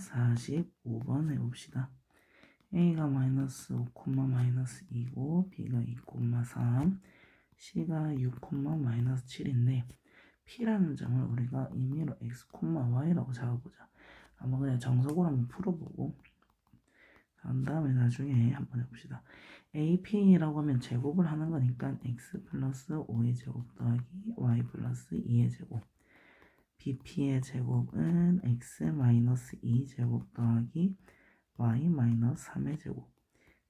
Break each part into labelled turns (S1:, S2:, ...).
S1: 45번 해봅시다. a가 마이너스 5, 마이너스 2고 b가 2, 3 c가 6, 마이너스 7인데 p라는 점을 우리가 임의로 x, y라고 잡아보자. 한번 그냥 정석으로 한번 풀어보고 그 다음에 나중에 한번 해봅시다. ap라고 하면 제곱을 하는 거니까 x 플러스 5의 제곱 더하기 y 플러스 2의 제곱 bp의 제곱은 x 마이너스 2 제곱 더하기 y 마이너스 3의 제곱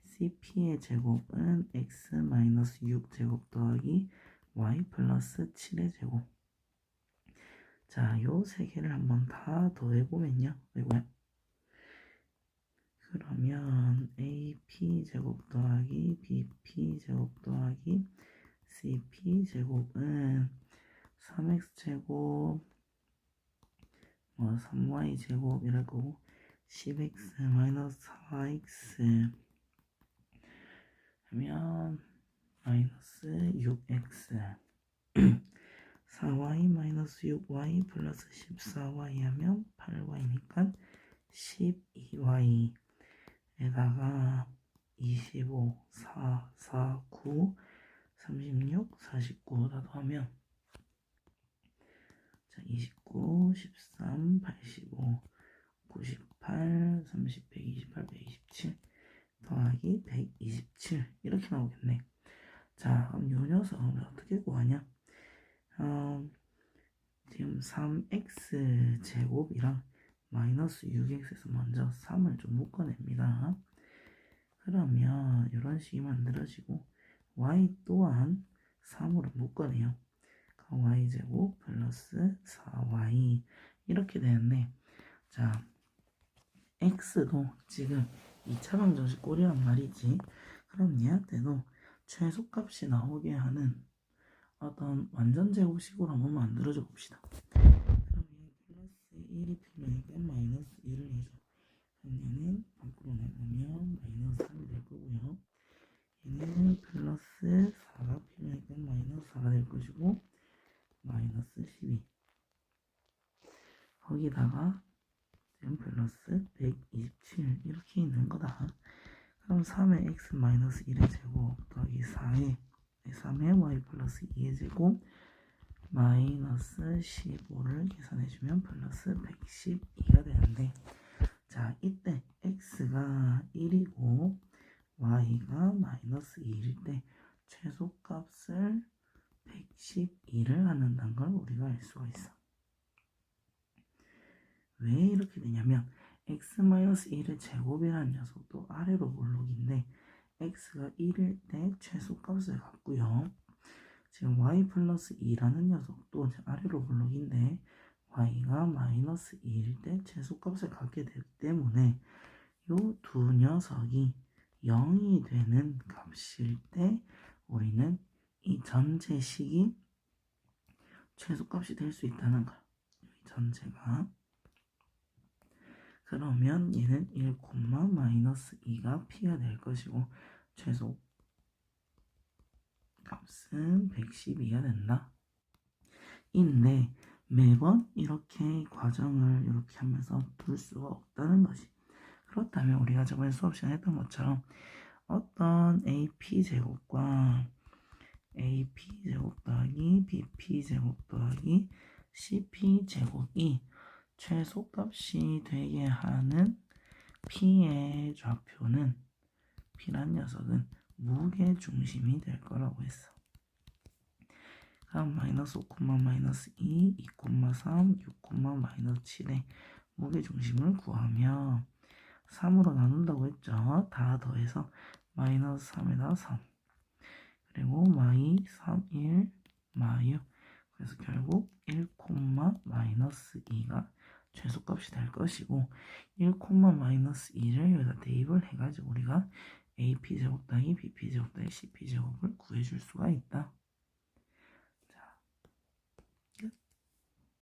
S1: cp의 제곱은 x 마이너스 6 제곱 더하기 y 플러스 7의 제곱 자, 요 세 개를 한번 다 더해보면요. 이거야. 그러면 AP 제곱 더하기 BP 제곱 더하기 CP 제곱은 3x 제곱 뭐 3y 제곱이라고 10x 마이너스 4x 하면 마이너스 6x 4y 마이너스 6y 플러스 14y 하면 8y니까 12y 에다가 25, 4, 4, 9, 36, 49 나도하면. 자, 29, 13, 85, 98, 30, 128, 127 더하기 127 이렇게 나오겠네. 자, 그럼 요 녀석을 어떻게 구하냐? 어, 지금 3x 제곱이랑 마이너스 6x에서 먼저 3을 좀 묶어냅니다. 그러면 이런 식이 만들어지고 y 또한 3으로 묶어내요. y제곱 플러스 4y 이렇게 되는데 자 x도 지금 2차 방정식 꼴이란 말이지 그럼 얘한테도 최소값이 나오게 하는 어떤 완전 제곱식으로 한번 만들어줘 봅시다. 그럼 얘 플러스 1이 필요하니까 마이너스 1을 해줘. 얘는 밖으로 내보면 마이너스 3이 될 거고요. 얘는 플러스 4가 필요하니까 마이너스 4가 될 것이고 마이너스 12 거기다가 지금 플러스 127 이렇게 있는 거다. 그럼 3의 x 마이너스 1의 제곱 더하기 4의 3의 y 플러스 2의 제곱 마이너스 15를 계산해주면 플러스 112가 되는데 자 이때 x가 1이고 y가 마이너스 2일 때 최소값을 112를 갖는다는 걸 우리가 알 수가 있어 왜 이렇게 되냐면 x-1의 제곱이라는 녀석도 아래로 볼록인데 x가 1일 때 최소값을 갖고요. 지금 y 플러스 2라는 녀석도 아래로 블록인데 y가 마이너스 2일 때 최소값을 갖게 되기 때문에 이 두 녀석이 0이 되는 값일 때 우리는 이 전체식이 최소값이 될 수 있다는 거야. 이 전체가 그러면 얘는 1, 마이너스 2가 p가 될 것이고 최소 값은 112가 된다. 인데 매번 이렇게 과정을 이렇게 하면서 둘 수가 없다는 것이 그렇다면 우리가 저번에 수업 시간에 했던 것처럼 어떤 AP 제곱과 AP 제곱 더하기 BP 제곱 더하기 CP 제곱이 최소값이 되게 하는 P의 좌표는 P란 녀석은 무게 중심이 될 거라고 했어. 그럼 마이너스 5, 마이너스 2, 2, 3, 6, 마이너스 7의 무게 중심을 구하면 3으로 나눈다고 했죠. 다 더해서 마이너스 3에다 3 그리고 마이 3, 1, 마유 그래서 결국 1, 마이너스 2가 최소값이 될 것이고 1, 마이너스 2를 여기다 대입을 해가지고 우리가 AP 제곱 더하기 BP 제곱 더하기 CP 제곱을 구해줄 수가 있다.